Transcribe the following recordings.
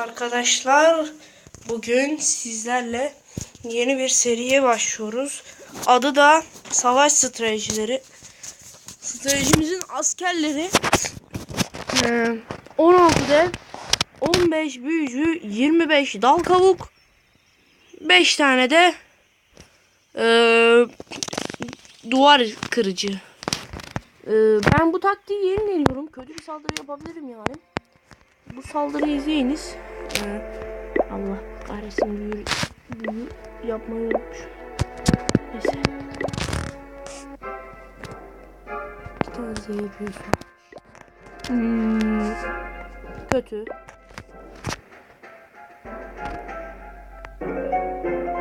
Arkadaşlar bugün sizlerle yeni bir seriye başlıyoruz. Adı da Savaş Stratejileri. Stratejimizin askerleri eee, 16 dev, 15 büyücü, 25 dal kavuk, 5 tane de eee, duvar kırıcı. Eee, ben bu taktiği yenileniyorum. Kötü bir saldırı yapabilirim yani. Bu saldırıyı izleyiniz. Ee, Allah kahretsin büyü, büyü yapmayı unutmuş. Neyse. İki tane zehir büyüsü. Hmm, kötü.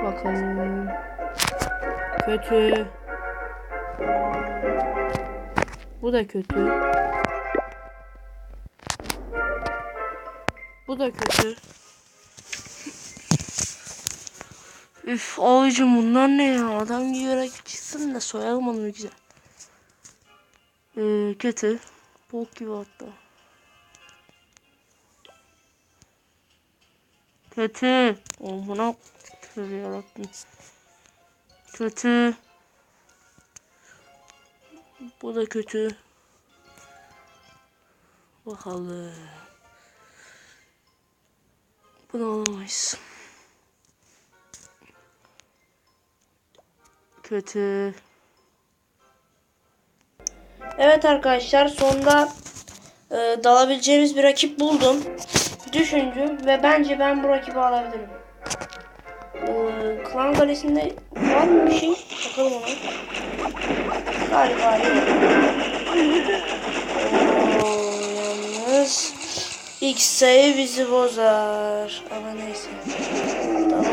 Bakalım. Kötü. Bu da kötü. Bu da kötü. Üf abicim bunlar ne ya? Adam yiyerek çıksın da soyalım onu güzel. Ee, kötü. Bok gibi hatta. Kötü. Buna tövbe yarabbim. Kötü. Bu da kötü. Bakalım. Bunu alamayız. Kötü. Evet arkadaşlar sonunda e, dalabileceğimiz bir rakip buldum. Düşündüm ve bence ben bu rakibi alabilirim. E, Klan Kalesi'nde var mı bir şey? Bakalım ona. Galiba ilk sayı bizi bozar. Ama neyse. Tamam.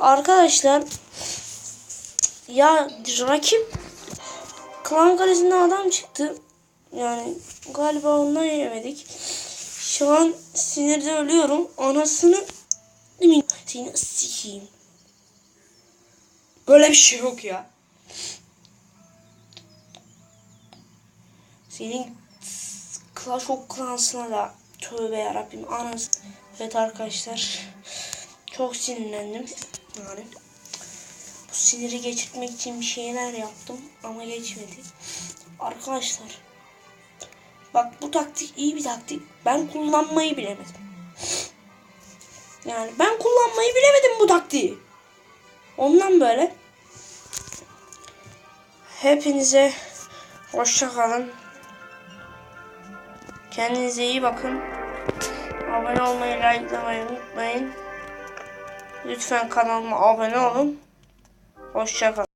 Arkadaşlar ya rakip Klan Kalesi'nden adam çıktı. Yani galiba ondan yemedik. Şu an sinirde ölüyorum. Anasını seni sikeyim. Böyle bir şey yok ya. Senin Clash of Clans'ına da tövbe yarabbim anası. Evet arkadaşlar. Çok sinirlendim. Yani bu siniri geçirmek için bir şeyler yaptım ama geçmedi. Arkadaşlar bak bu taktik iyi bir taktik. Ben kullanmayı bilemedim. Yani ben kullanmayı bilemedim bu taktiği. Ondan böyle hepinize hoşça kalın. Kendinize iyi bakın. Abone olmayı, likelamayı unutmayın. Lütfen kanalıma abone olun. Hoşça kalın.